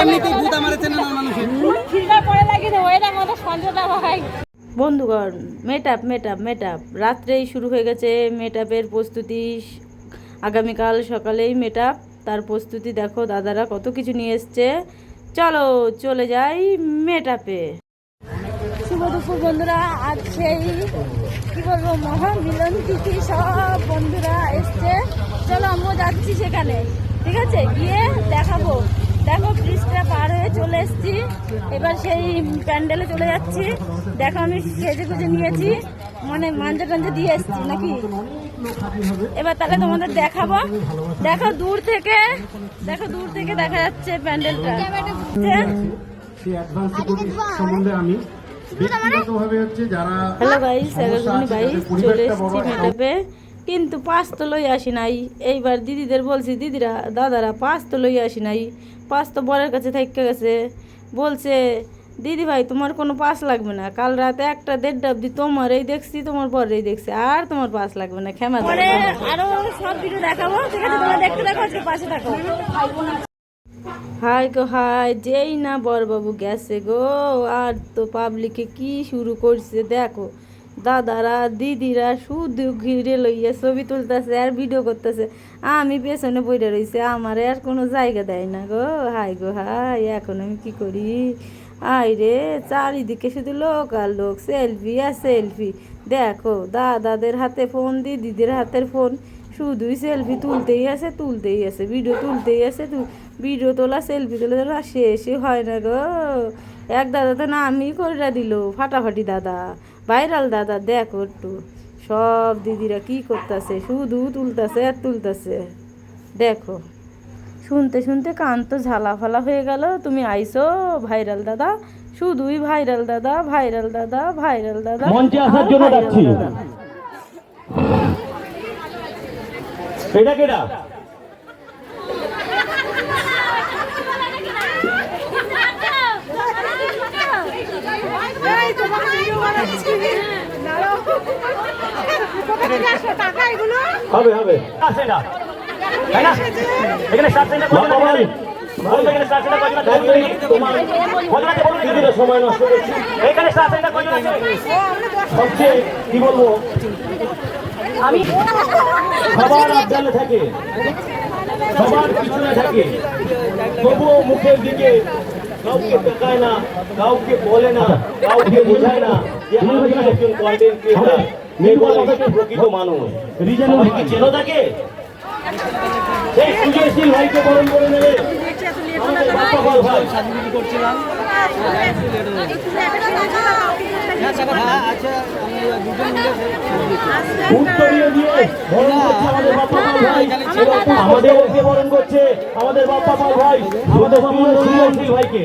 এমনিতেই ভূত আমার চেনে না মানুষের। পড়ে লাগে না ওইটা মতো সঞ্জটা ভাই বন্ধুগণ মেটআপ মেটআপ মেটআপ রাত্রেই শুরু হয়ে গেছে মেটআপের প্রস্তুতি। আগামীকাল সকালেই মেটআপ তার প্রস্তুতি দেখো দাদারা কত কিছু নিয়ে এসছে। চলো চলে যাই মেটআপে শুভ দুপুর বন্ধুরা আজ সেই কি বলব মহামিলন তিথি সব বন্ধুরা এসছে। চলো আমিও যাচ্ছি সেখানে। ঠিক আছে? গিয়ে দেখাবো। দেখো ব্রিজটা পার হয়ে চলে এসেছি। এবার সেই প্যান্ডেলে চলে যাচ্ছি। দেখো আমি সেজে গুজে নিয়েছি। মানে মাঞ্জা টাঞ্জা দিয়ে এসেছি নাকি? এবার তাহলে তোমাদের দেখাবো। দেখো দূর থেকে দেখো দূর থেকে দেখা যাচ্ছে প্যান্ডেলটা। সম্বন্ধে আমি হ্যালো গাইস এগারোজনী ভাই চলে এসেছি মেটাপে কিন্তু পাঁচ তো লই আসি নাই। এইবার দিদিদের বলছি দিদিরা দাদারা পাঁচ তো লই আসি নাই। পাঁচ তো বরের কাছে থেকে গেছে। বলছে দিদি ভাই তোমার কোনো পাস লাগবে না। কাল রাতে একটা দেড়টা অব্দি তোমার এই দেখছি তোমার বরেই দেখছি। আর তোমার পাস লাগবে না। ক্ষমা পরে আরও সব ভিডিও দেখাবো। দেখতে দেখো আজকে পাশে থাকো। হাই গো হাই যেই না বড়বাবু গেছে গো আর তো পাবলিকে কি শুরু করছে দেখো। দাদারা, দিদিরা শুধু ঘিরে লইয়া ছবি তুলতেছে আর ভিডিও করতেছে। আমি পেছনে বইটা রইছে, আমারে আর কোনো জায়গা দেয় না গো। হাই গো হাই এখন আমি কি করি? আই রে, চারিদিকে শুধু লোক আর লোক সেলফি আর সেলফি দেখো, দাদাদের হাতে ফোন দিদিদের হাতের ফোন শুধুই সেলফি তুলতেই আছে তুলতেই আছে ভিডিও তুলতেই আছে। ভিডিও তোলা সেলফি তোলা তোলা শেষই হয় না গো। এক দাদা তো না আমি করে দিল, ফাটাফাটি দাদা। ভাইরাল দাদা দেখো একটু। সব দিদিরা কি করতেছে? শুধু তুলতেছে আর তুলতেছে। দেখো। শুনতে শুনতে কান তো ঝালা ফালা হয়ে গেল। তুমি আইসো ভাইরাল দাদা। শুধুই ভাইরাল দাদা ভাইরাল দাদা ভাইরাল দাদা। মঞ্চে আসার জন্য ডাকছি। এটা কেডা হবে হবে আছে না তাই না এখানে স্টার্ট সেন্টার কত বাবা ভাই, বলতে এখানে স্টার্ট সেন্টার কত সময় নষ্ট করছি। এখানে সেন্টার সবচেয়ে কি বলব? সবার আবদালে থাকে। সবার পিছনে থাকে। তবুও মুখের দিকে কাউকে তাকায় না কাউকে বলে না কাউকে বোঝায় না যে আমি একজন কন্টেন্ট ক্রিয়েটার নির্মল একজন প্রকৃত মানুষ। সবাইকে চেনো তাকে? সেই সুজয়শীল ভাইকে বরণ করে নেবে। আমাদের ভাই আমাদের ভাই বরণ করছে আমাদের বাপ্পা পাল ভাই আমাদের ভাইকে